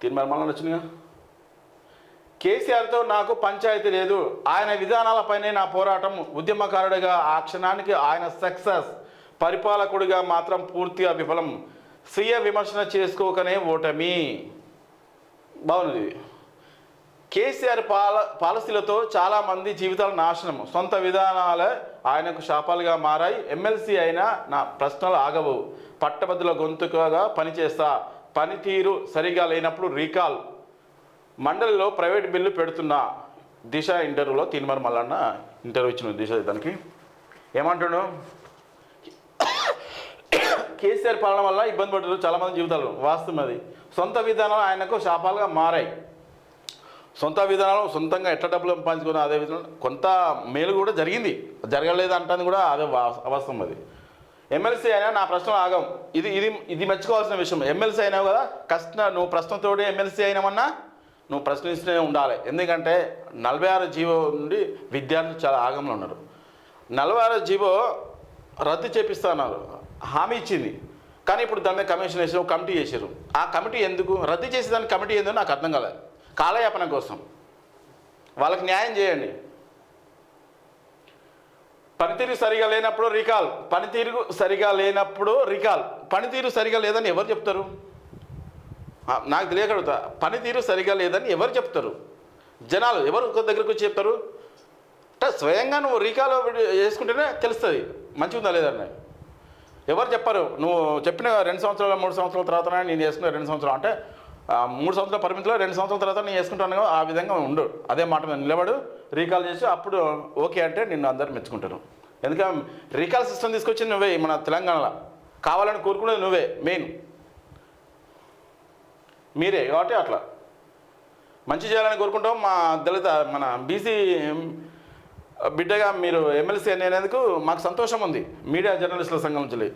తీర్మానం వచ్చినాయిగా కేసీఆర్తో నాకు పంచాయతీ లేదు. ఆయన విధానాలపైనే నా పోరాటం ఉద్యమకారుడిగా ఆ క్షణానికి ఆయన సక్సెస్ పరిపాలకుడిగా మాత్రం పూర్తిగా విఫలం. స్వీయ విమర్శన చేసుకోకనే ఓటమి. బాగుంది. కేసీఆర్ పాల పాలసీలతో చాలామంది జీవితాల నాశనం. సొంత విధానాలే ఆయనకు శాపాలుగా మారాయి. ఎమ్మెల్సీ అయినా నా ప్రశ్నలు ఆగవు. పట్టభద్రుల గొంతుకగా పనిచేస్తా. పనితీరు సరిగా లేనప్పుడు రీకాల్. మండలిలో ప్రైవేట్ బిల్లు పెడుతున్నా దిశ ఇంటర్వ్యూలో తీన్మర్ మల్లన్న ఇంటర్వ్యూ ఇచ్చిన దిశ దానికి. ఏమంటాడు? కేసీఆర్ పాలన వల్ల ఇబ్బంది పడ్డారు చాలామంది జీవితాలు. వాస్తవం అది. సొంత విధానాలు ఆయనకు శాపాలుగా మారాయి. సొంత విధానాలు సొంతంగా ఎట్లా డబ్బులు పంపించుకున్నా అదే విధంగా కొంత మేలు కూడా జరిగింది. జరగలేదు అంటాను కూడా అదే వాస్తవం అది. ఎమ్మెల్సీ అయినా నా ప్రశ్న ఆగం. ఇది ఇది ఇది మెచ్చుకోవాల్సిన విషయం. ఎమ్మెల్సీ అయినావు కదా కష్ట నువ్వు ప్రశ్నతో ఎమ్మెల్సీ అయినామన్నా నువ్వు ప్రశ్నిస్తూనే ఉండాలి. ఎందుకంటే నలభై ఆరు జీవో నుండి విద్యార్థులు చాలా ఆగంలో ఉన్నారు. నలభై ఆరు జీవో రద్దు చేపిస్తున్నారు. హామీ ఇచ్చింది. కానీ ఇప్పుడు దాని మీద కమిషన్ వేసారు కమిటీ చేశారు ఆ కమిటీ ఎందుకు? రద్దు చేసేదానికి కమిటీ ఎందుకు నాకు అర్థం కాలేదు. కాలయాపన కోసం. వాళ్ళకి న్యాయం చేయండి. పనితీరు సరిగా లేనప్పుడు రికాల్. పనితీరు సరిగా లేనప్పుడు రికాల్. పనితీరు సరిగా లేదని ఎవరు చెప్తారు? నాకు తెలియకడుగుతా పనితీరు సరిగా లేదని ఎవరు చెప్తారు? జనాలు ఎవరు ఒక దగ్గరకు వచ్చి చెప్తారు? అంటే స్వయంగా నువ్వు రీకాల్ చేసుకుంటేనే తెలుస్తుంది. మంచి ఉందా లేదని ఎవరు చెప్పారు? నువ్వు చెప్పిన రెండు సంవత్సరాలు మూడు సంవత్సరాల తర్వాత నేను చేసుకున్న రెండు సంవత్సరాలు. అంటే మూడు సంవత్సరాల పరిమితిలో రెండు సంవత్సరాల తర్వాత నేను వేసుకుంటాను కదా, ఆ విధంగా ఉండు. అదే మాట మీద నిలబడు. రీకాల్ చేసి అప్పుడు ఓకే అంటే నిన్ను అందరు మెచ్చుకుంటారు. ఎందుకంటే రీకాల్ సిస్టమ్ తీసుకొచ్చింది నువ్వే మన తెలంగాణలో. కావాలని కోరుకునేది నువ్వే మెయిన్. మీరే కాబట్టి అట్లా. మంచి చేయాలని కోరుకుంటాం. మా దళిత మన బీసీ బిడ్డగా మీరు ఎమ్మెల్సీ అనేందుకు మాకు సంతోషం ఉంది. మీడియా జర్నలిస్టుల సంఘం నుంచి